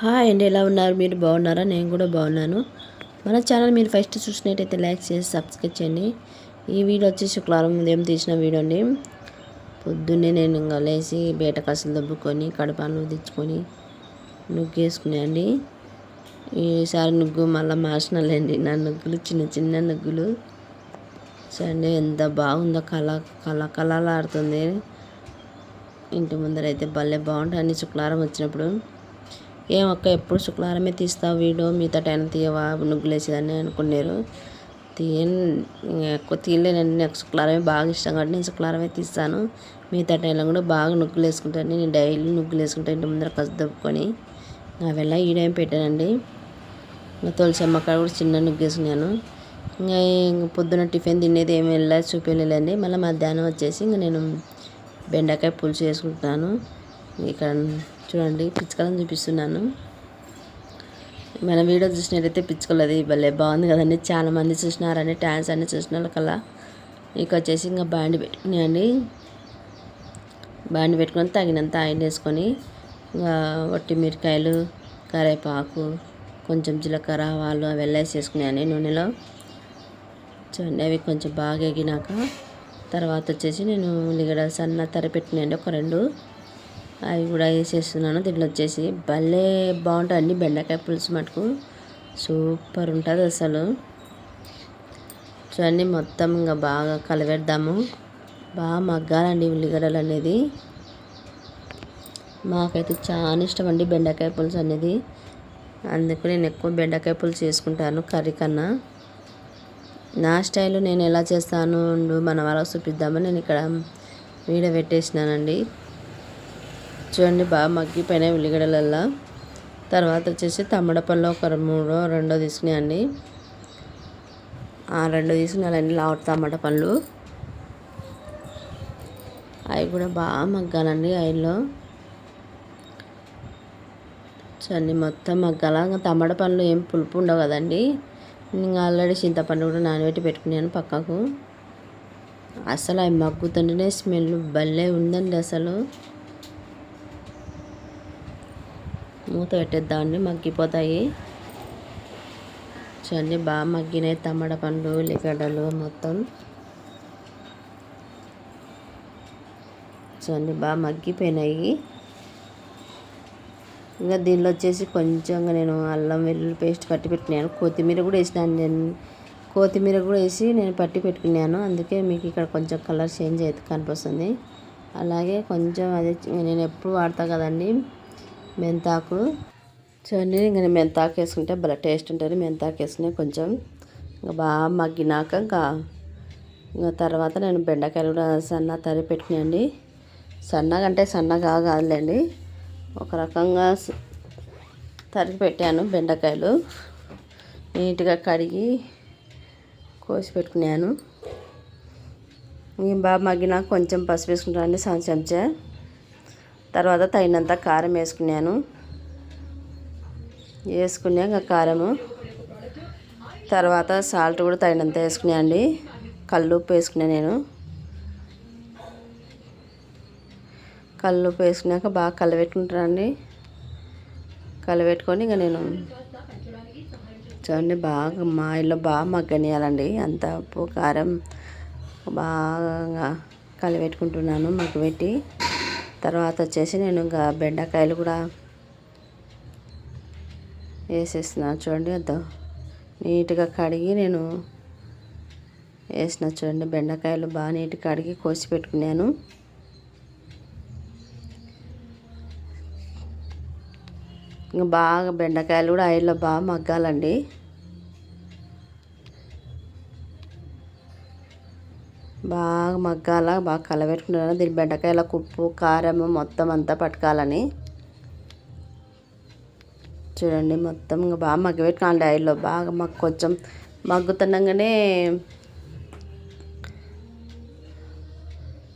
Hi అండి ఎలా ఉన్నారు? మీరు బాగున్నారా? నేను కూడా బాగున్నాను. మన ఛానల్ మీరు ఫస్ట్ చూసినట్టయితే లైక్ చేసి సబ్స్క్రైబ్ చేయండి. ఈ వీడియో వచ్చి శుక్రవారం ఉదయం తీసిన వీడియో అండి. పొద్దున్నే నేను ఇంకా లేచి బేట కసలు దబ్బుకొని కడపాలు తెచ్చుకొని నుగ్గు ఈసారి నుగ్గు మళ్ళీ మాసినలేండి నా నుగ్గులు చిన్న చిన్న నుగ్గులు. చూడండి ఎంత బాగుందో కళ కళ కళలాడుతుంది. ఇంటి ముందరైతే భలే బాగుంటుంది శుక్రవారం వచ్చినప్పుడు. ఏం అక్క ఎప్పుడు శుక్రవారమే తీస్తావు వీడు? మిగతా టైం తీయవా? నుగ్గులేసేదని అనుకున్నారు. తీయను ఎక్కువ తీయలేనండి నాకు శుక్రవారమే బాగా ఇష్టం కాబట్టి నేను శుక్రవారమే తీస్తాను. మిగతా టైంలో కూడా బాగా నుగ్గులు వేసుకుంటాను నేను డైలీ నుగ్గులు వేసుకుంటాను ఇంటి ముందర కసి దొప్పుకొని అవి వెళ్ళా ఈ టైం పెట్టానండి. ఇంకా తులసమ్మ కాడ కూడా చిన్న నుగ్గు వేసుకున్నాను ఇంకా పొద్దున టిఫిన్ తినేది ఏమి వెళ్ళా చూపించలేదండి మళ్ళీ మధ్యాహ్నం వచ్చేసి ఇంకా నేను బెండకాయ పులుసు వేసుకుంటున్నాను ఇక్కడ చూడండి పిచ్చుకలను చూపిస్తున్నాను. మన వీడియో చూసినట్టయితే పిచ్చుకలు అది భలే బాగుంది కదండి. చాలామంది చూసినారని డ్యాన్స్ అన్ని చూసిన కల ఇక వచ్చేసి ఇంకా బాండి పెట్టుకున్నాయండి బాండి పెట్టుకుని తగినంత ఆయిల్ వేసుకొని ఇంకా వట్టి మిరకాయలు కరేపాకు కొంచెం జీలకర్ర ఆవాలు అవి వేసుకున్నాను నూనెలో. చూడండి అవి కొంచెం బాగా ఎగినాక తర్వాత వచ్చేసి నేను ఉల్లిగడ్డ సన్న తరి పెట్టినాయండి ఒక రెండు. అవి కూడా వేసేస్తున్నాను. దీంట్లో వచ్చేసి భలే బాగుంటుంది బెండకాయ పులుసు మటుకు. సూపర్ ఉంటుంది అసలు. చూడండి మొత్తం ఇంకా బాగా కలిపెడదాము బాగా మగ్గాలండి ఉల్లిగడ్డలు అనేది. మాకైతే చాలా ఇష్టం అండి బెండకాయ పులుసు అనేది. అందుకు నేను ఎక్కువ బెండకాయ పులుసు చేసుకుంటాను కర్రీ కన్నా. నా స్టైల్ నేను ఎలా చేస్తాను మన వాళ్ళకి చూపిద్దామని నేను ఇక్కడ వీడియో పెట్టేసినానండి. చూడండి బాగా మగ్గిపోయినాయి ఉల్లిగడ్డలల్లో. తర్వాత వచ్చేసి తమ్మడ పళ్ళు ఒక మూడో రెండో తీసుకున్నాయండి రెండు తీసుకున్నాయండి లావు టమాటా పళ్ళు అవి కూడా బాగా మగ్గాలండి ఆయిల్లో. చూడండి మొత్తం మగ్గాల. తమ్మడ పండ్లు ఏం పులుపు ఉండవు కదండి. ఇంకా ఆల్రెడీ చింతపండు కూడా నానబెట్టి పెట్టుకున్నాను పక్కకు. అసలు అవి మగ్గుతుంటేనే స్మెల్ భలే ఉందండి అసలు. మూత పెట్టేద్దామండి మగ్గిపోతాయి. చూడండి బాగా మగ్గినాయి తమ్మడ పండ్లు ఉల్లిగడ్డలు మొత్తం. చూడండి బాగా మగ్గిపోయినాయి. ఇంకా దీనిలో వచ్చేసి కొంచెంగా నేను అల్లం వెల్లుల్లి పేస్ట్ పట్టి పెట్టినాను కొత్తిమీర కూడా వేసినాను నేను. కొత్తిమీర కూడా వేసి నేను పట్టి పెట్టుకున్నాను. అందుకే మీకు ఇక్కడ కొంచెం కలర్ చేంజ్ అయితే కనిపిస్తుంది. అలాగే కొంచెం అది నేను ఎప్పుడు వాడతా కదండి. మెంతాకు. చూడండి ఇంకా మెంతాకు వేసుకుంటే భలే టేస్ట్ ఉంటుంది. మెంతాకు వేసుకుని కొంచెం ఇంకా బాగా మగ్గినాక ఇంకా ఇంకా తర్వాత నేను బెండకాయలు కూడా సన్న తరి పెట్టినాయండి సన్నగా అంటే సన్నగా కాదులేండి. ఒక రకంగా తరిగి పెట్టాను బెండకాయలు. నీట్గా కడిగి కోసి పెట్టుకున్నాను. బాగా మగ్గినాక కొంచెం పసుపు వేసుకుంటానండి సన్న చెంచా తర్వాత తగినంత కారం వేసుకున్నాను. వేసుకున్నాక కారము. తర్వాత సాల్ట్ కూడా తగినంత వేసుకున్నాను అండి. కల్లుప్పు వేసుకున్నాను నేను. కల్లుప్పు వేసుకున్నాక బాగా కలబెట్టుకుంటానండి కలబెట్టుకొని ఇంకా నేను చూడండి బాగా మా ఇల్లు బాగా మగ్గనియాలండి. అంత ఉప్పు కారం బాగా కలిపెట్టుకుంటున్నాను మగ్గబెట్టి. తర్వాత వచ్చేసి నేను ఇంకా బెండకాయలు కూడా వేసేస్తున్నాను చూడండి అద్దా. నీట్గా కడిగి నేను వేసిన చూడండి బెండకాయలు బాగా నీట్గా కడిగి కోసి పెట్టుకున్నాను. ఇంకా బాగా బెండకాయలు కూడా ఆయిల్లో బాగా మగ్గాలండి. బాగా మగ్గాల బాగా కలబెట్టుకున్నాను? దీని బెండకాయల ఉప్పు కారం మొత్తం అంతా పట్టుకోవాలని చూడండి మొత్తం ఇంకా బాగా మగ్గబెట్టుకోవాలి ఆయిల్లో బాగా మాకు కొంచెం మగ్గుతుండగానే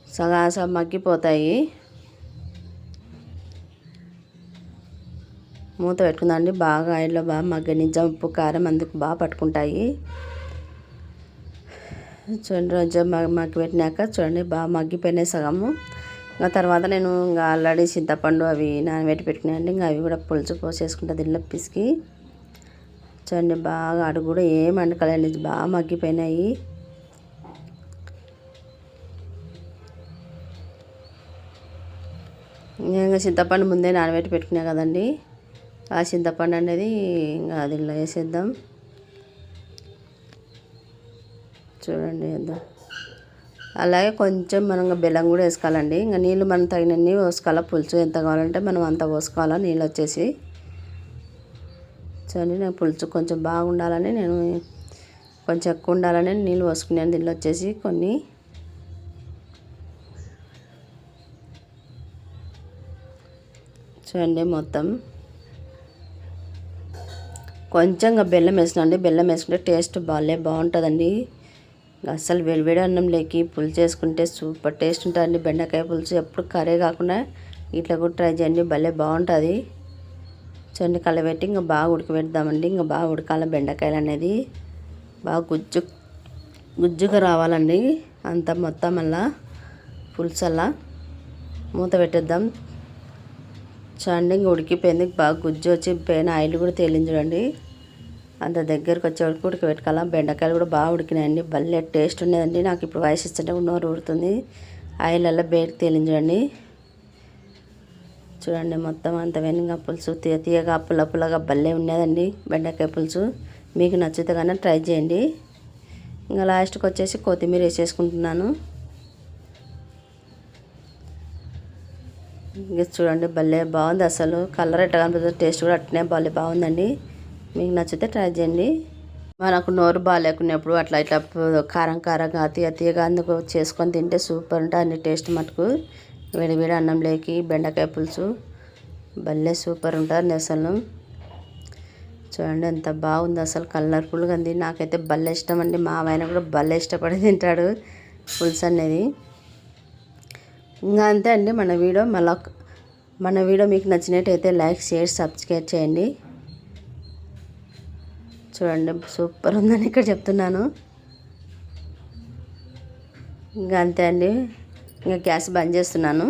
సగాసం మగ్గిపోతాయి. మూత పెట్టుకుందండి బాగా ఆయిల్లో బాగా మగ్గనించాం ఉప్పు కారం అందుకు బాగా పట్టుకుంటాయి. చూడండి రోజు మగ్గి పెట్టినాక చూడండి బాగా మగ్గిపోయినాయి సగము. ఇంకా తర్వాత నేను ఇంకా ఆల్రెడీ చింతపండు అవి నానబెట్టి పెట్టుకున్నాయండి ఇంకా అవి కూడా పులుసు పోసేసుకుంటా దీనిలో పిసికి. చూడండి బాగా అడుగు కూడా ఏం అంటకలేండి బాగా మగ్గిపోయినాయి. ఇంకా చింతపండు ముందే నానబెట్టి పెట్టుకున్నా కదండి. ఆ చింతపండు అనేది ఇంకా దీనిలో వేసేద్దాం. చూడండి ఏదో అలాగే కొంచెం మనం బెల్లం కూడా వేసుకోవాలండి. ఇంకా నీళ్ళు మనం తగినన్ని పోసుకోవాలి? పులుసు ఎంత కావాలంటే మనం అంత పోసుకోవాలా? నీళ్ళు వచ్చేసి. చూడండి నేను పులుసు కొంచెం బాగుండాలని నేను కొంచెం ఎక్కువ ఉండాలని నీళ్ళు పోసుకున్నాను. దీనిలో వచ్చేసి కొన్ని చూడండి మొత్తం. కొంచెంగా బెల్లం వేసినండి బెల్లం వేసుకుంటే టేస్ట్ బాగాలే బాగుంటుందండి. అసలు వేడివేడి అన్నంలోకి పులుసు చేసుకుంటే సూపర్ టేస్ట్ ఉంటుందండి బెండకాయ పులుసు ఎప్పుడు కర్రీ కాకుండా ఇట్లా కూడా ట్రై చేయండి. భలే బాగుంటుంది. చూడండి కలబెట్టి ఇంకా బాగా ఉడకబెడదామండి. ఇంకా బాగా ఉడకాల బెండకాయలు అనేది. బాగా గుజ్జు గుజ్జుగా రావాలండి. అంత మొత్తం అలా పులుసు అలా మూత పెట్టేద్దాం. చూడండి ఇంక ఉడికిపోయింది. బాగా గుజ్జు వచ్చి పైన ఆయిల్ కూడా తేలించడండి అంత దగ్గరకు వచ్చే ఉడకబెట్టుకోవాలి బెండకాయలు కూడా బాగా ఉడికినాయండి. భలే టేస్ట్ ఉండేదండి. నాకు ఇప్పుడు వయసు ఇచ్చే నోరు ఊరుతుంది. ఆయిల్ అలా బయటకు తేలింది చూడండి. చూడండి మొత్తం అంత వెనుక పులుసు తీయ తీయగా పుల్ల పుల్లగా భలే ఉండేదండి బెండకాయ పులుసు. మీకు నచ్చితే కానీ ట్రై చేయండి. ఇంకా లాస్ట్కి వచ్చేసి కొత్తిమీర వేసేసుకుంటున్నాను. ఇంకా చూడండి భలే బాగుంది అసలు. కలర్ ఎట్లా కనిపిస్తుంది టేస్ట్ కూడా అట్నే భలే బాగుందండి. మీకు నచ్చితే ట్రై చేయండి. మనకు నోరు బాగాలేకున్నప్పుడు అట్లా ఇట్లా కారం కారంగా అతి తీయగా అందుకు చేసుకొని తింటే సూపర్ ఉంటుంది అన్ని టేస్ట్ మటుకు. వేడివేడి అన్నం అన్నంలోకి బెండకాయ పులుసు భలే సూపర్ ఉంటుంది అసలు. చూడండి ఎంత బాగుంది అసలు కలర్ఫుల్గా ఉంది. నాకైతే భలే ఇష్టం అండి. మా ఆయన కూడా భలే ఇష్టపడి తింటాడు పులుసు అనేది. ఇంకా అంతే అండి మన వీడియో. మళ్ళీ మన వీడియో మీకు నచ్చినట్టయితే లైక్ షేర్ సబ్స్క్రైబ్ చేయండి. చూడండి సూపర్ ఉందని ఇక్కడ చెప్తున్నాను. ఇంకా అంతే అండి. ఇంకా గ్యాస్ బంద్ చేస్తున్నాను.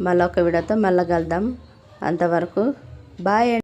మళ్ళీ ఒక వీడియోతో మళ్ళీ కలుద్దాం. అంతవరకు బాయ్